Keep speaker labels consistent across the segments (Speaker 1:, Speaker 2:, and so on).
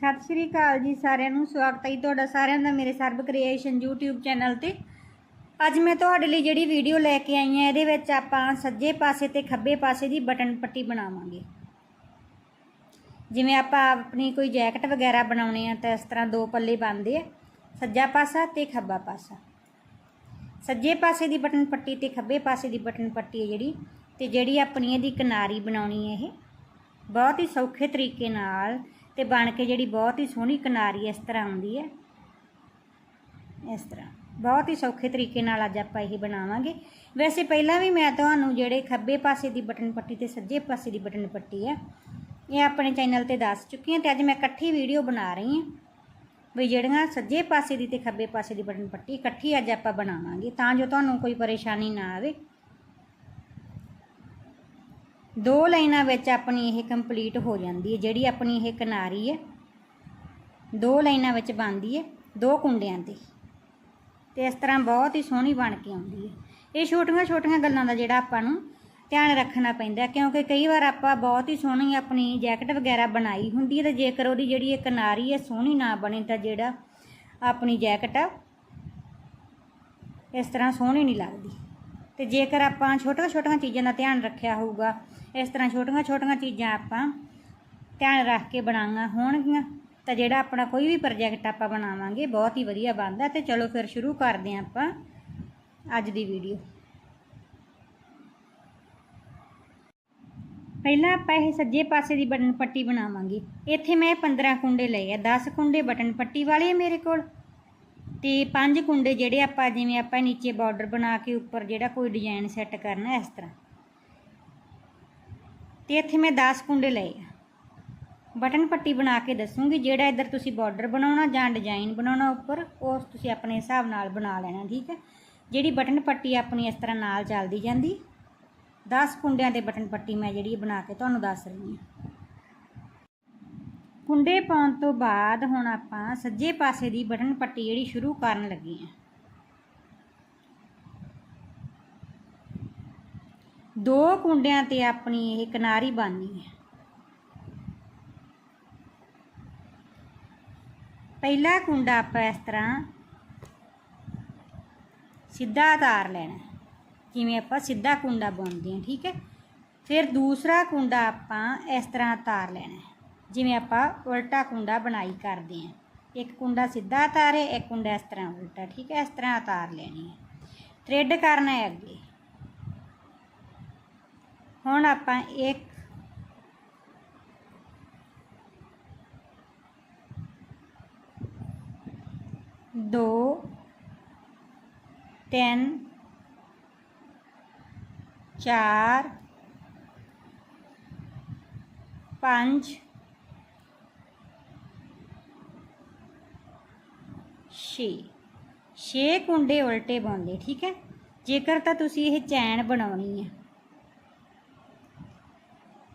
Speaker 1: ਸਤਿ ਸ਼੍ਰੀ ਅਕਾਲ ਜੀ ਸਾਰਿਆਂ ਨੂੰ, ਸਵਾਗਤ ਹੈ ਜੀ ਤੁਹਾਡਾ ਸਾਰਿਆਂ ਦਾ ਮੇਰੇ ਸਰਬ ਕ੍ਰੀਏਸ਼ਨ YouTube ਚੈਨਲ ਤੇ। ਅੱਜ ਮੈਂ ਤੁਹਾਡੇ ਲਈ ਜਿਹੜੀ ਵੀਡੀਓ ਲੈ ਕੇ ਆਈ ਹਾਂ, ਇਹਦੇ ਵਿੱਚ ਆਪਾਂ ਸੱਜੇ ਪਾਸੇ ਤੇ ਖੱਬੇ ਪਾਸੇ ਦੀ ਬਟਨ ਪੱਟੀ ਬਣਾਵਾਂਗੇ। ਜਿਵੇਂ ਆਪਾਂ ਆਪਣੀ ਕੋਈ ਜੈਕਟ ਵਗੈਰਾ ਬਣਾਉਣੇ ਆ ਤਾਂ ਇਸ ਤਰ੍ਹਾਂ ਦੋ ਪੱਲੇ ਬਣਦੇ ਆ, ਸੱਜਾ ਪਾਸਾ ਤੇ ਖੱਬਾ ਪਾਸਾ। ਸੱਜੇ ਪਾਸੇ ਦੀ ਬਟਨ ਪੱਟੀ ਤੇ ਖੱਬੇ ਪਾਸੇ ਦੀ ਬਟਨ ਪੱਟੀ ਹੈ ਜਿਹੜੀ, ਤੇ ਜਿਹੜੀ ਆਪਣੀ ਇਹਦੀ ਕਿਨਾਰੀ ਬਣਾਉਣੀ ਹੈ ਇਹ। ਬਹੁਤ ਹੀ ਸੌਖੇ ਤਰੀਕੇ ਨਾਲ ਤੇ ਬਣ ਕੇ ਜਿਹੜੀ ਬਹੁਤ ਹੀ ਸੋਹਣੀ ਕਿਨਾਰੀ ਇਸ ਤਰ੍ਹਾਂ ਆਉਂਦੀ ਹੈ। ਇਸ ਤਰ੍ਹਾਂ। ਬਹੁਤ ਹੀ ਸੌਖੇ ਤਰੀਕੇ ਨਾਲ ਅੱਜ ਆਪਾਂ ਇਹ ਬਣਾਵਾਂਗੇ। ਵੈਸੇ ਪਹਿਲਾਂ ਵੀ ਮੈਂ ਤੁਹਾਨੂੰ ਜਿਹੜੇ ਖੱਬੇ ਪਾਸੇ ਦੀ ਬਟਨ ਪੱਟੀ ਤੇ ਸੱਜੇ ਪਾਸੇ ਦੀ ਬਟਨ ਪੱਟੀ ਹੈ ਇਹ ਆਪਣੇ ਚੈਨਲ ਤੇ ਦੱਸ ਚੁੱਕੀ ਹਾਂ ਤੇ ਅੱਜ ਮੈਂ ਇਕੱਠੀ ਵੀਡੀਓ ਬਣਾ ਰਹੀ ਹਾਂ। ਵੀ ਜਿਹੜੀਆਂ ਸੱਜੇ ਪਾਸੇ ਦੀ ਤੇ ਖੱਬੇ ਪਾਸੇ ਦੀ ਬਟਨ ਪੱਟੀ ਇਕੱਠੀ ਅੱਜ ਆਪਾਂ ਬਣਾਵਾਂਗੇ ਤਾਂ ਜੋ ਤੁਹਾਨੂੰ ਕੋਈ ਪਰੇਸ਼ਾਨੀ ਨਾ ਆਵੇ। ਦੋ ਲਾਈਨਾਂ ਵਿੱਚ ਆਪਣੀ ਇਹ ਕੰਪਲੀਟ ਹੋ ਜਾਂਦੀ ਹੈ, ਜਿਹੜੀ ਆਪਣੀ ਇਹ ਕਿਨਾਰੀ ਹੈ। ਦੋ ਲਾਈਨਾਂ ਵਿੱਚ ਬਣਦੀ ਹੈ, ਦੋ ਕੁੰਡਿਆਂ ਤੇ ਤੇ ਇਸ ਤਰ੍ਹਾਂ ਬਹੁਤ ਹੀ ਸੋਹਣੀ ਬਣ ਕੇ ਆਉਂਦੀ ਹੈ। ਇਹ ਛੋਟੀਆਂ ਛੋਟੀਆਂ ਗੱਲਾਂ ਦਾ ਜਿਹੜਾ ਆਪਾਂ ਨੂੰ ਧਿਆਨ ਰੱਖਣਾ ਪੈਂਦਾ ਕਿਉਂਕਿ ਕਈ ਵਾਰ ਆਪਾਂ ਬਹੁਤ ਹੀ ਸੋਹਣੀ ਆਪਣੀ ਜੈਕਟ ਵਗੈਰਾ ਬਣਾਈ ਹੁੰਦੀ ਹੈ, ਤੇ ਜੇਕਰ ਉਹਦੀ ਜਿਹੜੀ ਇਹ ਕਿਨਾਰੀ ਹੈ ਸੋਹਣੀ ਨਾ ਬਣੇ, ਤਾਂ ਜਿਹੜਾ ਆਪਣੀ ਜੈਕਟ ਆ, ਇਸ ਤਰ੍ਹਾਂ ਸੋਹਣੀ ਨਹੀਂ ਲੱਗਦੀ। ਤੇ ਜੇਕਰ ਆਪਾਂ ਛੋਟੀਆਂ ਛੋਟੀਆਂ ਚੀਜ਼ਾਂ ਦਾ ਧਿਆਨ ਰੱਖਿਆ ਹੋਊਗਾ, ਇਸ ਤਰ੍ਹਾਂ ਛੋਟੀਆਂ ਛੋਟੀਆਂ ਚੀਜ਼ਾਂ ਆਪਾਂ ਧਿਆਨ ਰੱਖ ਕੇ ਬਣਾਉਣੀਆਂ ਹੋਣਗੀਆਂ, ਤਾਂ ਜਿਹੜਾ ਆਪਣਾ ਕੋਈ ਵੀ ਪ੍ਰੋਜੈਕਟ ਆਪਾਂ ਬਣਾਵਾਂਗੇ, ਬਹੁਤ ਹੀ ਵਧੀਆ ਬਣਦਾ ਤੇ ਚਲੋ ਫਿਰ ਸ਼ੁਰੂ ਕਰਦੇ ਹਾਂ ਆਪਾਂ ਅੱਜ ਦੀ ਵੀਡੀਓ ਪਹਿਲਾਂ ਆਪਾਂ ਇਹ ਸੱਜੇ ਪਾਸੇ ਦੀ ਬਟਨ ਪੱਟੀ ਬਣਾਵਾਂਗੇ। ਇੱਥੇ ਮੈਂ 15 ਕੁੰਡੇ ਲਏ ਆ 10 ਕੁੰਡੇ ਬਟਨ ਪੱਟੀ ਵਾਲੇ ਆ ਮੇਰੇ ਕੋਲ। ਤੇ ਪੰਜ ਕੁੰਡੇ ਜਿਹੜੇ ਆਪਾਂ ਜਿਵੇਂ ਆਪਾਂ ਨੀਚੇ ਬਾਰਡਰ ਬਣਾ ਕੇ ਉੱਪਰ ਜਿਹੜਾ ਕੋਈ ਡਿਜ਼ਾਈਨ ਸੈੱਟ ਕਰਨਾ ਇਸ ਤਰ੍ਹਾਂ। ਤੇ ਇੱਥੇ ਮੈਂ 10 ਕੁੰਡੇ ਲਏ ਬਟਨ ਪੱਟੀ ਬਣਾ ਕੇ ਦੱਸੂਗੀ ਜਿਹੜਾ ਇੱਧਰ ਤੁਸੀਂ ਬਾਰਡਰ ਬਣਾਉਣਾ ਜਾਂ ਡਿਜ਼ਾਈਨ ਬਣਾਉਣਾ ਉੱਪਰ ਉਸ ਤੁਸੀਂ ਆਪਣੇ ਹਿਸਾਬ ਨਾਲ ਬਣਾ ਲੈਣਾ, ਠੀਕ ਹੈ? ਜਿਹੜੀ ਬਟਨ ਪੱਟੀ ਆਪਣੀ ਇਸ ਤਰ੍ਹਾਂ ਨਾਲ ਚੱਲਦੀ ਜਾਂਦੀ 10 ਕੁੰਡਿਆਂ ਦੇ ਬਟਨ ਪੱਟੀ ਮੈਂ ਜਿਹੜੀ ਬਣਾ ਕੇ ਤੁਹਾਨੂੰ ਦੱਸ ਰਹੀ ਹਾਂ। ਕੁੰਡੇ ਪਾਉਣ ਤੋਂ ਬਾਅਦ ਹੁਣ ਆਪਾਂ ਸੱਜੇ ਪਾਸੇ ਦੀ ਬਟਨ ਪੱਟੀ ਜਿਹੜੀ ਸ਼ੁਰੂ ਕਰਨ ਲੱਗੇ ਹਾਂ। ਦੋ ਕੁੰਡਿਆਂ ਤੇ ਆਪਣੀ ਇਹ ਕਿਨਾਰੀ ਬਣਨੀ ਹੈ। ਪਹਿਲਾ ਕੁੰਡਾ ਆਪਾਂ ਇਸ ਤਰ੍ਹਾਂ ਸਿੱਧਾ ਤਾਰ ਲੈਣਾ ਜਿਵੇਂ ਆਪਾਂ ਸਿੱਧਾ ਕੁੰਡਾ ਬੁਣਦੇ ਹਾਂ, ਠੀਕ ਹੈ। ਫਿਰ ਦੂਸਰਾ ਕੁੰਡਾ ਆਪਾਂ ਇਸ ਤਰ੍ਹਾਂ ਤਾਰ ਲੈਣਾ ਜਿਵੇਂ ਆਪਾਂ ਉਲਟਾ ਕੁੰਡਾ ਬਣਾਈ ਕਰਦੇ ਹਾਂ। ਇੱਕ ਕੁੰਡਾ ਸਿੱਧਾ ਤਾਰੇ ਇੱਕ ਕੁੰਡਾ ਇਸ ਤਰ੍ਹਾਂ ਉਲਟਾ, ਠੀਕ ਹੈ? ਇਸ ਤਰ੍ਹਾਂ ਉਤਾਰ ਲੈਣੀ ਹੈ। ਥ੍ਰੈਡ ਕਰਨਾ ਹੈ ਅੱਗੇ। ਹੁਣ ਆਪਾਂ ਇੱਕ ਦੋ ਤਿੰਨ ਚਾਰ ਪੰਜ ਛੇ। ਛੇ ਕੁੰਡੇ ਉਲਟੇ ਪਾਉਂਦੇ, ਠੀਕ ਹੈ? ਜੇਕਰ ਤਾਂ ਤੁਸੀਂ ਇਹ ਚੈਨ ਬਣਾਉਣੀ ਹੈ,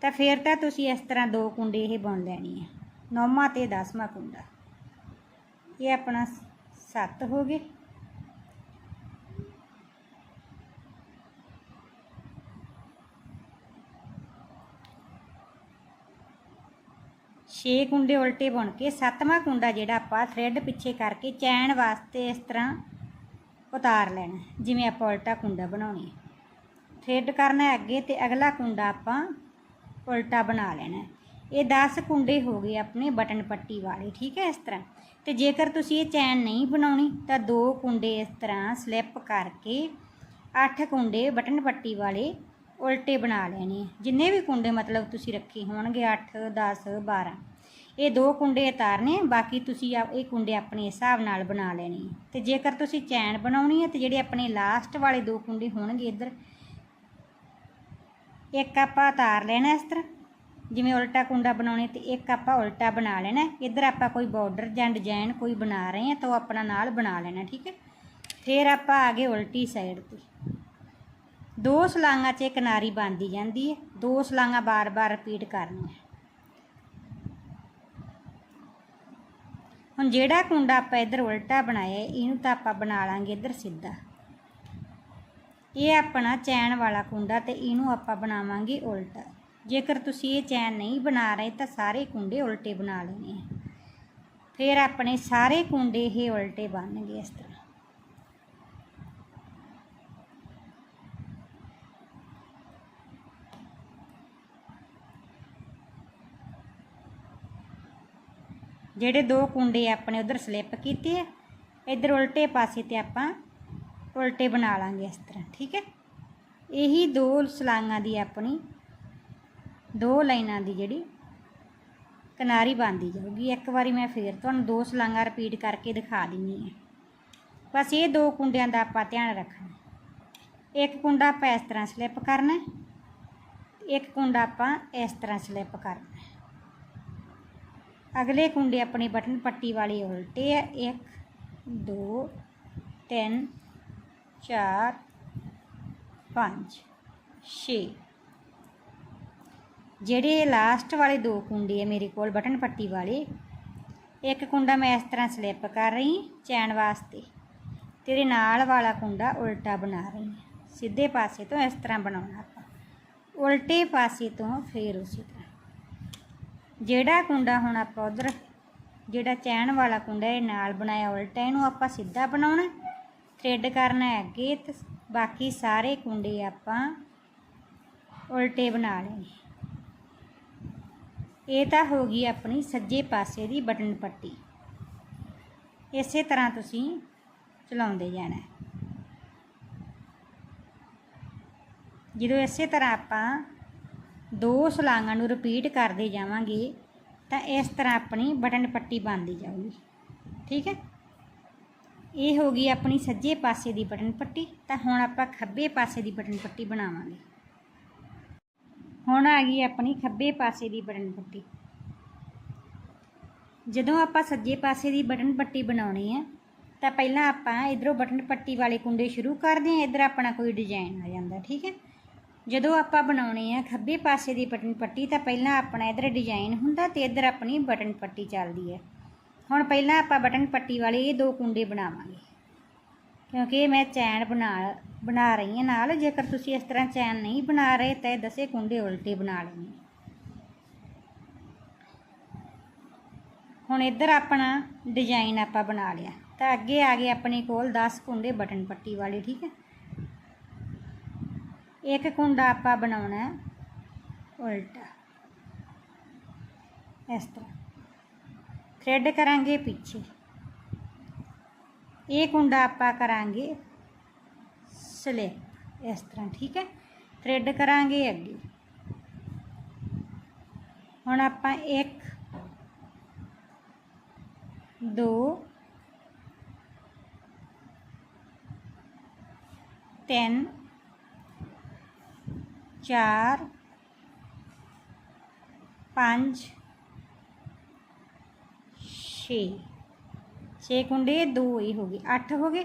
Speaker 1: ਤਾਂ ਫਿਰ ਤਾਂ ਤੁਸੀਂ ਇਸ ਤਰ੍ਹਾਂ ਦੋ ਕੁੰਡੇ ਇਹ ਬੁਣ ਲੈਣੀ ਹੈ। ਨੌਵਾਂ ਤੇ 10ਵਾਂ ਕੁੰਡਾ। ਇਹ ਆਪਣਾ 7 ਹੋ ਗਏ। ਛੇ ਕੁੰਡੇ ਉਲਟੇ ਬੁਣ ਕੇ ਸੱਤਵਾਂ ਕੁੰਡਾ ਜਿਹੜਾ ਆਪਾਂ ਥ੍ਰੈਡ ਪਿੱਛੇ ਕਰਕੇ ਚੈਨ ਵਾਸਤੇ ਇਸ ਤਰ੍ਹਾਂ ਉਤਾਰ ਲੈਣਾ, ਜਿਵੇਂ ਆਪਾਂ ਉਲਟਾ ਕੁੰਡਾ ਬਣਾਉਣੀ ਥ੍ਰੈਡ ਕਰਨਾ ਅੱਗੇ ਤੇ ਅਗਲਾ ਕੁੰਡਾ ਆਪਾਂ ਉਲਟਾ ਬਣਾ ਲੈਣਾ ਇਹ 10 ਕੁੰਡੇ ਹੋ ਗਏ ਆਪਣੇ ਬਟਨ ਪੱਟੀ ਵਾਲੇ, ਠੀਕ ਹੈ ਇਸ ਤਰ੍ਹਾਂ। ਤੇ ਜੇਕਰ ਤੁਸੀਂ ਇਹ ਚੈਨ ਨਹੀਂ ਬਣਾਉਣੀ, ਤਾਂ ਦੋ ਕੁੰਡੇ ਇਸ ਤਰ੍ਹਾਂ ਸਲਿੱਪ ਕਰਕੇ 8 ਕੁੰਡੇ ਬਟਨ ਪੱਟੀ ਵਾਲੇ ਉਲਟੇ ਬਣਾ ਲੈਣੇ ਜਿੰਨੇ ਵੀ ਕੁੰਡੇ ਮਤਲਬ ਤੁਸੀਂ ਰੱਖੇ ਹੋਣਗੇ 8 10 12 ਇਹ ਦੋ ਕੁੰਡੇ ਉਤਾਰਨੇ ਬਾਕੀ ਤੁਸੀਂ ਇਹ ਕੁੰਡੇ ਆਪਣੇ ਹਿਸਾਬ ਨਾਲ ਬਣਾ ਲੈਣੇ ਤੇ ਜੇਕਰ ਤੁਸੀਂ ਚੈਨ ਬਣਾਉਣੀ ਹੈ ਤੇ ਜਿਹੜੇ ਆਪਣੇ ਲਾਸਟ ਵਾਲੇ ਦੋ ਕੁੰਡੇ ਹੋਣਗੇ ਇੱਧਰ, ਇੱਕ ਆਪਾਂ ਉਤਾਰ ਲੈਣਾ ਇਸ ਤਰ੍ਹਾਂ, ਜਿਵੇਂ ਉਲਟਾ ਕੁੰਡਾ ਬਣਾਉਣੇ ਤੇ ਇੱਕ ਆਪਾਂ ਉਲਟਾ ਬਣਾ ਲੈਣਾ। ਇੱਧਰ ਆਪਾਂ ਕੋਈ ਬਾਰਡਰ ਜਾਂ ਡਿਜ਼ਾਈਨ ਕੋਈ ਬਣਾ ਰਹੇ ਹਾਂ ਤਾਂ ਉਹ ਆਪਣਾ ਨਾਲ ਬਣਾ ਲੈਣਾ, ਠੀਕ ਹੈ? ਫਿਰ ਆਪਾਂ ਆ ਗਏ ਉਲਟੀ ਸਾਈਡ ਤੇ। ਦੋ ਸਲਾਂਗਾਂ 'ਚ ਕਿਨਾਰੀ ਬਣਦੀ ਜਾਂਦੀ ਹੈ। ਦੋ ਸਲਾਂਗਾਂ ਬਾਰ-ਬਾਰ ਰਿਪੀਟ ਕਰਨੀਆਂ। ਹੁਣ ਜਿਹੜਾ ਕੁੰਡਾ ਆਪਾਂ ਇੱਧਰ ਉਲਟਾ ਬਣਾਇਆ, ਇਹਨੂੰ ਤਾਂ ਆਪਾਂ ਬਣਾ ਲਾਂਗੇ ਇੱਧਰ ਸਿੱਧਾ। ਇਹ ਆਪਣਾ ਚੈਨ ਵਾਲਾ ਕੁੰਡਾ ਤੇ ਇਹਨੂੰ ਆਪਾਂ ਬਣਾਵਾਂਗੇ ਉਲਟਾ। ਜੇਕਰ ਤੁਸੀਂ ਇਹ ਚੈਨ ਨਹੀਂ ਬਣਾ ਰਹੇ, ਤਾਂ ਸਾਰੇ ਕੁੰਡੇ ਉਲਟੇ ਬਣਾ ਲੈਣੇ ਫਿਰ ਆਪਣੇ ਸਾਰੇ ਕੁੰਡੇ ਇਹ ਉਲਟੇ ਬਣਨਗੇ ਇਸ ਤਰ੍ਹਾਂ। ਜਿਹੜੇ ਦੋ ਕੁੰਡੇ ਆਪਣੇ ਉਧਰ ਸਲਿੱਪ ਕੀਤੇ ਆ, ਇਧਰ ਉਲਟੇ ਪਾਸੇ ਤੇ ਆਪਾਂ ਉਲਟੇ ਬਣਾ ਲਾਂਗੇ ਇਸ ਤਰ੍ਹਾਂ, ਠੀਕ ਹੈ? ਇਹੀ ਦੋ ਸਲਾਂਗਾਂ ਦੀ ਆਪਣੀ, ਦੋ ਲਾਈਨਾਂ ਦੀ ਜਿਹੜੀ ਕਿਨਾਰੀ ਬਣਦੀ ਜਾਊਗੀ। ਇੱਕ ਵਾਰੀ ਮੈਂ ਫੇਰ ਤੁਹਾਨੂੰ ਦੋ ਸਲਾਂਗਾਂ ਰਿਪੀਟ ਕਰਕੇ ਦਿਖਾ ਦਿੰਨੀ ਆ। ਬਸ ਇਹ ਦੋ ਕੁੰਡਿਆਂ ਦਾ ਆਪਾਂ ਧਿਆਨ ਰੱਖਣਾ। ਇੱਕ ਕੁੰਡਾ ਆਪਾਂ ਇਸ ਤਰ੍ਹਾਂ ਸਲਿੱਪ ਕਰਨਾ, ਇੱਕ ਕੁੰਡਾ ਆਪਾਂ ਇਸ ਤਰ੍ਹਾਂ ਸਲਿੱਪ ਕਰਨਾ। ਅਗਲੇ ਕੁੰਡੇ ਆਪਣੀ ਬਟਨ ਪੱਟੀ ਵਾਲੇ ਉਲਟੇ ਆ। 1 2 3 4 5 6 ਜਿਹੜੇ ਲਾਸਟ ਵਾਲੇ ਦੋ ਕੁੰਡੇ ਆ ਮੇਰੇ ਕੋਲ ਬਟਨ ਪੱਟੀ ਵਾਲੇ, ਇੱਕ ਕੁੰਡਾ ਮੈਂ ਇਸ ਤਰ੍ਹਾਂ ਸਲਿੱਪ ਕਰ ਰਹੀ, ਚੈਨ ਵਾਸਤੇ। ਤੇਰੇ ਨਾਲ ਵਾਲਾ ਕੁੰਡਾ ਉਲਟਾ ਬਣਾ ਰਹੀ। ਹਾਂ ਸਿੱਧੇ ਪਾਸੇ ਤੋਂ ਇਸ ਤਰ੍ਹਾਂ ਬਣਾਉਣਾ ਆਪਾਂ। ਉਲਟੇ ਪਾਸੇ ਤੋਂ ਫੇਰ ਉਸੇ ਜਿਹੜਾ ਕੁੰਡਾ ਹੁਣ ਆਪਾਂ ਉਧਰ, ਜਿਹੜਾ ਚੈਨ ਵਾਲਾ ਕੁੰਡਾ ਇਹ ਨਾਲ ਬਣਾਇਆ ਉਲਟਾ, ਇਹਨੂੰ ਆਪਾਂ ਸਿੱਧਾ ਬਣਾਉਣਾ ਥ੍ਰੈਡ ਕਰਨਾ ਹੈ ਅੱਗੇ, ਤੇ ਬਾਕੀ ਸਾਰੇ ਕੁੰਡੇ ਆਪਾਂ ਉਲਟੇ ਬਣਾ ਲੈਣੇ ਇਹ ਤਾਂ ਹੋ ਗਈ ਆਪਣੀ ਸੱਜੇ ਪਾਸੇ ਦੀ ਬਟਨ ਪੱਟੀ। ਇਸੇ ਤਰ੍ਹਾਂ ਤੁਸੀਂ ਚਲਾਉਂਦੇ ਜਾਣਾ ਜਦੋਂ ਇਸੇ ਤਰ੍ਹਾਂ ਆਪਾਂ ਦੋ ਸਲਾਂਗਾਂ ਨੂੰ ਰਿਪੀਟ ਕਰਦੇ ਜਾਵਾਂਗੇ, ਤਾਂ ਇਸ ਤਰ੍ਹਾਂ ਆਪਣੀ ਬਟਨ ਪੱਟੀ ਬਣਦੀ ਜਾਊਗੀ। ਠੀਕ ਹੈ? ਇਹ ਹੋ ਗਈ ਆਪਣੀ ਸੱਜੇ ਪਾਸੇ ਦੀ ਬਟਨ ਪੱਟੀ, ਤਾਂ ਹੁਣ ਆਪਾਂ ਖੱਬੇ ਪਾਸੇ ਦੀ ਬਟਨ ਪੱਟੀ ਬਣਾਵਾਂਗੇ। ਹੁਣ ਆ ਗਈ ਆਪਣੀ ਖੱਬੇ ਪਾਸੇ ਦੀ ਬਟਨ ਪੱਟੀ। ਜਦੋਂ ਆਪਾਂ ਸੱਜੇ ਪਾਸੇ ਦੀ ਬਟਨ ਪੱਟੀ ਬਣਾਉਣੀ ਹੈ ਤਾਂ ਪਹਿਲਾਂ ਆਪਾਂ ਇਧਰੋਂ ਬਟਨ ਪੱਟੀ ਵਾਲੇ ਕੁੰਡੇ ਸ਼ੁਰੂ ਕਰਦੇ ਹਾਂ ਇਧਰ ਆਪਣਾ ਕੋਈ ਡਿਜ਼ਾਈਨ ਆ ਜਾਂਦਾ, ਠੀਕ ਹੈ? ਜਦੋਂ ਆਪਾਂ ਬਣਾਉਣੇ ਆ ਖੱਬੇ ਪਾਸੇ ਦੀ ਬਟਨ ਪੱਟੀ, ਤਾਂ ਪਹਿਲਾਂ ਆਪਣਾ ਇਧਰ ਡਿਜ਼ਾਈਨ ਹੁੰਦਾ ਤੇ ਇਧਰ ਆਪਣੀ ਬਟਨ ਪੱਟੀ ਚੱਲਦੀ ਹੈ। ਹੁਣ ਪਹਿਲਾਂ ਆਪਾਂ ਬਟਨ ਪੱਟੀ ਵਾਲੇ ਇਹ ਦੋ ਕੁੰਡੇ ਬਣਾਵਾਂਗੇ। ਕਿਉਂਕਿ ਮੈਂ ਚੈਨ ਬਣਾ ਬਣਾ ਰਹੀ ਹਾਂ ਨਾਲ। ਜੇਕਰ ਤੁਸੀਂ ਇਸ ਤਰ੍ਹਾਂ ਚੈਨ ਨਹੀਂ ਬਣਾ ਰਹੇ, ਤਾਂ ਇਹ ਦਸੇ ਕੁੰਡੇ ਉਲਟੇ ਬਣਾ ਲੈਣੇ। ਹੁਣ ਇੱਧਰ ਆਪਣਾ ਡਿਜ਼ਾਈਨ ਆਪਾਂ ਬਣਾ ਲਿਆ। ਤਾਂ ਅੱਗੇ ਆ ਗਏ ਆਪਣੇ ਕੋਲ 10 ਕੁੰਡੇ ਬਟਨ ਪੱਟੀ ਵਾਲੇ, ਠੀਕ ਹੈ? ਇੱਕ ਕੁੰਡਾ ਆਪਾਂ ਬਣਾਉਣਾ ਹੈ ਉਲਟਾ ਇਸ ਤਰ੍ਹਾਂ ਥ੍ਰੈਡ ਕਰਾਂਗੇ ਪਿੱਛੇ ਇਹ ਕੁੰਡਾ ਆਪਾਂ ਕਰਾਂਗੇ ਸਲਿਪ ਇਸ ਤਰ੍ਹਾਂ ਠੀਕ ਹੈ ਥ੍ਰੈਡ ਕਰਾਂਗੇ ਅੱਗੇ ਹੁਣ ਆਪਾਂ ਇੱਕ ਦੋ ਤਿੰਨ ਚਾਰ, ਪੰਜ, ਛੇ। ਛੇ ਕੁੰਡੇ, ਦੋ ਹੀ ਹੋ ਗਏ, ਅੱਠ ਹੋ ਗਏ।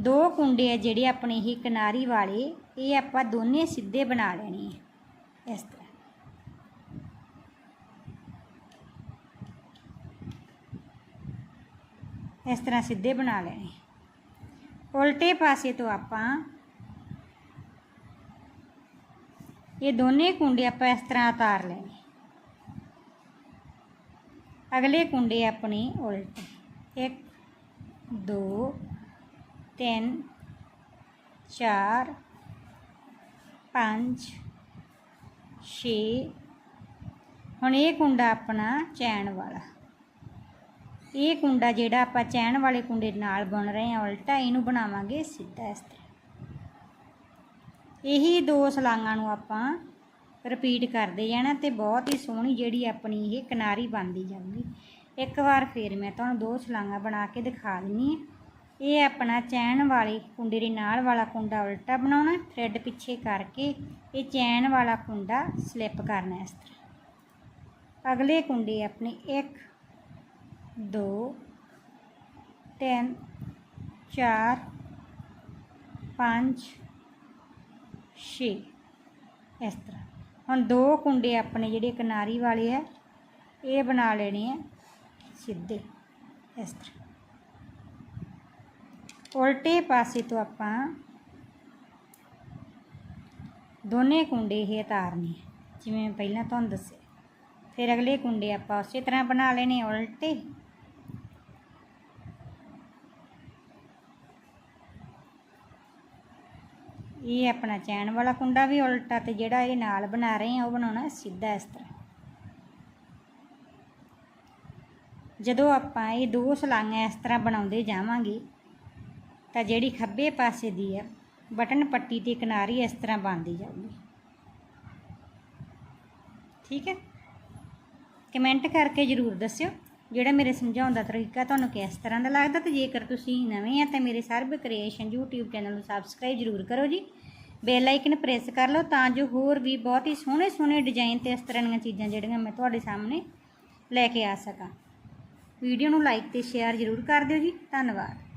Speaker 1: ਦੋ ਕੁੰਡੇ ਆ ਜਿਹੜੇ ਆਪਣੇ ਇਹ ਕਿਨਾਰੀ ਵਾਲੇ, ਇਹ ਆਪਾਂ ਦੋਨੇ ਸਿੱਧੇ ਬਣਾ ਲੈਣੇ ਆ, ਇਸ ਤਰ੍ਹਾਂ। ਇਸ ਤਰ੍ਹਾਂ ਸਿੱਧੇ ਬਣਾ ਲੈਣੇ। ਉਲਟੇ ਪਾਸੇ ਤੋਂ ਆਪਾਂ ਇਹ ਦੋਨੇ ਕੁੰਡੇ ਆਪਾਂ ਇਸ ਤਰ੍ਹਾਂ ਉਤਾਰ ਲੈਣੇ। ਅਗਲੇ ਕੁੰਡੇ ਆਪਣੇ ਉਲਟ। 1 2 3 4 5 6 ਹੁਣ ਇਹ ਕੁੰਡਾ ਆਪਣਾ ਚੈਨ ਵਾਲਾ। ਇਹ ਕੁੰਡਾ ਜਿਹੜਾ ਆਪਾਂ ਚੈਨ ਵਾਲੇ ਕੁੰਡੇ ਨਾਲ ਬੁਣ ਰਹੇ ਹਾਂ, ਉਲਟਾ ਇਹਨੂੰ ਬਣਾਵਾਂਗੇ ਸਿੱਧਾ ਇਸ ਤਰ੍ਹਾਂ। ਇਹੀ ਦੋ ਸਲਾਂਗਾਂ ਨੂੰ ਆਪਾਂ ਰਿਪੀਟ ਕਰਦੇ ਜਾਣਾ ਤੇ ਬਹੁਤ ਹੀ ਸੋਹਣੀ ਜਿਹੜੀ ਆਪਣੀ ਇਹ ਕਿਨਾਰੀ ਬਣਦੀ ਜਾਊਗੀ। ਇੱਕ ਵਾਰ ਫੇਰ ਮੈਂ ਤੁਹਾਨੂੰ ਦੋ ਸਲਾਂਗਾਂ ਬਣਾ ਕੇ ਦਿਖਾ ਦਿੰਨੀ ਹਾਂ ਇਹ ਆਪਣਾ ਚੈਨ ਵਾਲੇ ਕੁੰਡੇ ਦੇ ਨਾਲ ਵਾਲਾ ਕੁੰਡਾ ਉਲਟਾ ਬਣਾਉਣਾ ਥ੍ਰੈਡ ਪਿੱਛੇ ਕਰਕੇ ਇਹ ਚੈਨ ਵਾਲਾ ਕੁੰਡਾ ਸਲਿੱਪ ਕਰਨਾ ਇਸ ਤਰ੍ਹਾਂ। ਅਗਲੇ ਕੁੰਡੇ ਆਪਣੇ 1 2 3 4 5 6 ਇਸ ਤਰ੍ਹਾਂ। ਹੁਣ ਦੋ ਕੁੰਡੇ ਆਪਣੇ ਜਿਹੜੇ ਕਿਨਾਰੀ ਵਾਲੇ ਆ, ਇਹ ਬਣਾ ਲੈਣੇ ਆ ਸਿੱਧੇ। ਇਸ ਤਰ੍ਹਾਂ। ਉਲਟੇ ਪਾਸੇ ਤੋਂ ਆਪਾਂ ਦੋਨੇ ਕੁੰਡੇ ਇਹ ਉਤਾਰਨੇ ਜਿਵੇਂ ਮੈਂ ਪਹਿਲਾਂ ਤੁਹਾਨੂੰ ਦੱਸਿਆ। ਫਿਰ ਅਗਲੇ ਕੁੰਡੇ ਆਪਾਂ ਉਸੇ ਤਰ੍ਹਾਂ ਬਣਾ ਲੈਣੇ ਉਲਟੇ। ਇਹ ਆਪਣਾ ਚੈਨ ਵਾਲਾ ਕੁੰਡਾ ਵੀ ਉਲਟਾ ਤੇ ਜਿਹੜਾ ਇਹ ਨਾਲ ਬਣਾ ਰਹੇ ਆ, ਉਹ ਬਣਾਉਣਾ ਸਿੱਧਾ ਇਸ ਤਰ੍ਹਾਂ। ਜਦੋਂ ਆਪਾਂ ਇਹ ਦੋ ਸਲਾਈਆਂ ਇਸ ਤਰ੍ਹਾਂ ਬਣਾਉਂਦੇ ਜਾਵਾਂਗੇ, ਤਾਂ ਜਿਹੜੀ ਖੱਬੇ ਪਾਸੇ ਦੀ ਆ, ਬਟਨ ਪੱਟੀ ਤੇ ਕਿਨਾਰੀ ਇਸ ਤਰ੍ਹਾਂ ਬਣਦੀ ਜਾਊਗੀ। ਠੀਕ ਹੈ? ਕਮੈਂਟ ਕਰਕੇ ਜਰੂਰ ਦੱਸਿਓ, ਜਿਹੜਾ ਮੇਰੇ ਸਮਝਾਉਣ ਦਾ ਤਰੀਕਾ ਤੁਹਾਨੂੰ ਕਿਸ ਤਰ੍ਹਾਂ ਦਾ ਲੱਗਦਾ, ਤੇ ਜੇਕਰ ਤੁਸੀਂ ਨਵੇਂ ਆ, ਤਾਂ ਮੇਰੇ ਸਰਬ ਕ੍ਰੀਏਸ਼ਨ YouTube ਚੈਨਲ ਨੂੰ ਸਬਸਕ੍ਰਾਈਬ ਜਰੂਰ ਕਰੋ ਜੀ। ਬੈਲ ਆਈਕਨ ਪ੍ਰੈਸ ਕਰ ਲਓ ਤਾਂ ਜੋ ਹੋਰ ਵੀ ਬਹੁਤ ਹੀ ਸੋਹਣੇ ਸੋਹਣੇ ਡਿਜ਼ਾਈਨ ਤੇ ਇਸ ਤਰ੍ਹਾਂ ਦੀਆਂ ਚੀਜ਼ਾਂ ਜਿਹੜੀਆਂ ਮੈਂ ਤੁਹਾਡੇ ਸਾਹਮਣੇ ਲੈ ਕੇ ਆ ਸਕਾਂ। ਵੀਡੀਓ ਨੂੰ ਲਾਈਕ ਤੇ ਸ਼ੇਅਰ ਜਰੂਰ ਕਰ ਦਿਓ ਜੀ। ਧੰਨਵਾਦ।